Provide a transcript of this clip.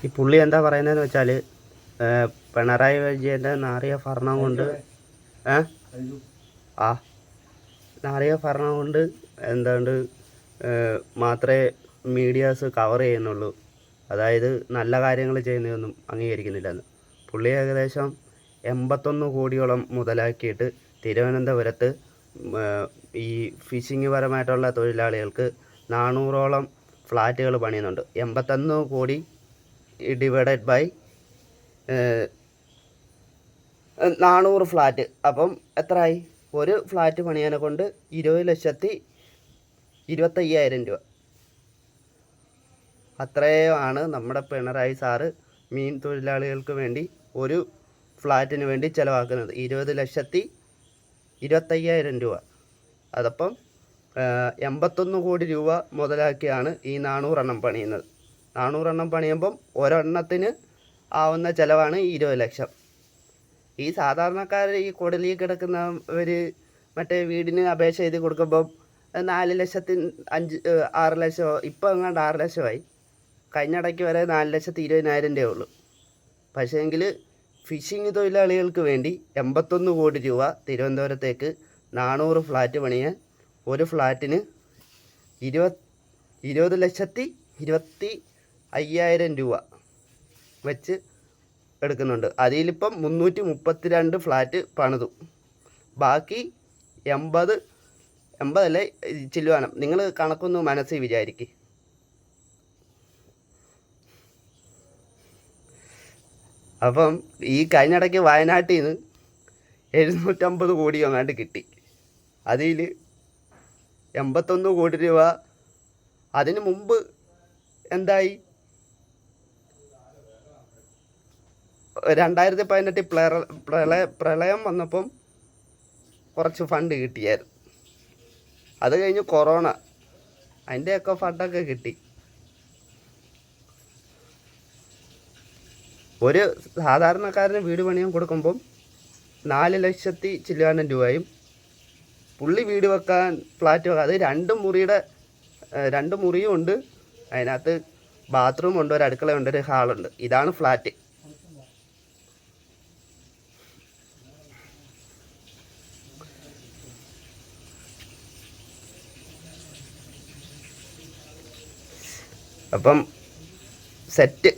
ഈ പുള്ളി എന്താ പറയുന്നതെന്ന് വെച്ചാൽ പിണറായി വിജയന്റെ നാറിയ ഭരണം കൊണ്ട് ഏ? ആ. നാറിയ ഭരണം കൊണ്ട് എന്താണ്ട് മാത്രമേ മീഡിയാസ് കവർ ചെയ്യുന്നുള്ളൂ. അതായത് നല്ല കാര്യങ്ങൾ ചെയ്യുന്നതൊന്നും അംഗീകരിക്കുന്നില്ലെന്ന്. പുള്ളി ഏകദേശം എൺപത്തൊന്ന് കോടിയോളം മുതലാക്കിയിട്ട് തിരുവനന്തപുരത്ത് ഈ ഫിഷിംഗ് പരമായിട്ടുള്ള തൊഴിലാളികൾക്ക് നാനൂറോളം ഫ്ലാറ്റുകൾ പണിയുന്നുണ്ട്. എൺപത്തൊന്ന് കോടി ഡിവൈഡഡ് ബൈ നാനൂറ് ഫ്ലാറ്റ്. അപ്പം എത്രയായി ഒരു ഫ്ലാറ്റ് പണിയാനെ കൊണ്ട് ഇരുപത് ലക്ഷത്തി ഇരുപത്തയ്യായിരം രൂപ. അത്രയാണ് നമ്മുടെ പിണറായി സാറ് മീൻ തൊഴിലാളികൾക്ക് വേണ്ടി ഒരു ഫ്ലാറ്റിന് വേണ്ടി ചിലവാക്കുന്നത്. ഇരുപത് ലക്ഷത്തി ഇരുപത്തയ്യായിരം രൂപ. അതപ്പം എൺപത്തൊന്ന് കോടി രൂപ മുതലാക്കിയാണ് ഈ നാനൂറെണ്ണം പണിയുന്നത്. നാനൂറെണ്ണം പണിയുമ്പം ഒരെണ്ണത്തിന് ആവുന്ന ചിലവാണ് ഇരുപത് ലക്ഷം. ഈ സാധാരണക്കാർ ഈ കുടലിൽ കിടക്കുന്നവർ മറ്റേ വീടിന് അപേക്ഷ എഴുതി കൊടുക്കുമ്പം നാല് ലക്ഷത്തി അഞ്ച് ആറ് ലക്ഷമോ ഇപ്പം എങ്ങാണ്ട് ആറ് ലക്ഷമായി. കഴിഞ്ഞിടയ്ക്ക് വരെ നാല് ലക്ഷത്തി ഇരുപതിനായിരം രൂപ ഉള്ളൂ പക്ഷേങ്കിൽ ഫിഷിംഗ് തൊഴിലാളികൾക്ക് വേണ്ടി എൺപത്തൊന്ന് കോടി രൂപ തിരുവനന്തപുരത്തേക്ക് നാനൂറ് ഫ്ലാറ്റ് പണിയാൻ ഒരു ഫ്ലാറ്റിന് ഇരുപത് ഇരുപത് ലക്ഷത്തി ഇരുപത്തി അയ്യായിരം രൂപ വെച്ച് എടുക്കുന്നുണ്ട്. അതിലിപ്പം മുന്നൂറ്റി മുപ്പത്തി രണ്ട് ഫ്ലാറ്റ് പണിതു. ബാക്കി എൺപത് എൺപതല്ലേ ചില്ലുവാനം? നിങ്ങൾ കണക്കൊന്ന് മനസ്സിൽ വിചാരിക്കും. അപ്പം ഈ കഴിഞ്ഞിടയ്ക്ക് വയനാട്ടിൽ നിന്ന് എഴുന്നൂറ്റമ്പത് കോടി അങ്ങാണ്ട് കിട്ടി. അതിൽ എൺപത്തൊന്ന് കോടി രൂപ അതിന് മുമ്പ് എന്തായി? രണ്ടായിരത്തി പതിനെട്ടിൽ പ്രള പ്രളയ പ്രളയം വന്നപ്പം കുറച്ച് ഫണ്ട് കിട്ടിയായിരുന്നു. അത് കഴിഞ്ഞ് കൊറോണ. അതിന്റെയൊക്കെ ഫണ്ടൊക്കെ കിട്ടി. ഒരു സാധാരണക്കാരന് വീട് പണിയാൻ കൊടുക്കുമ്പം നാല് ലക്ഷത്തി ചില്ലാനം രൂപയും പുള്ളി വീട് വെക്കാൻ ഫ്ലാറ്റ് വെക്കാൻ അത് രണ്ട് മുറിയുടെ രണ്ട് മുറിയും ഉണ്ട്. അതിനകത്ത് ബാത്റൂമുണ്ട് ഒരു അടുക്കളയുണ്ട് ഒരു ഹാളുണ്ട്. ഇതാണ് ഫ്ലാറ്റ്. അപ്പം സെറ്റ്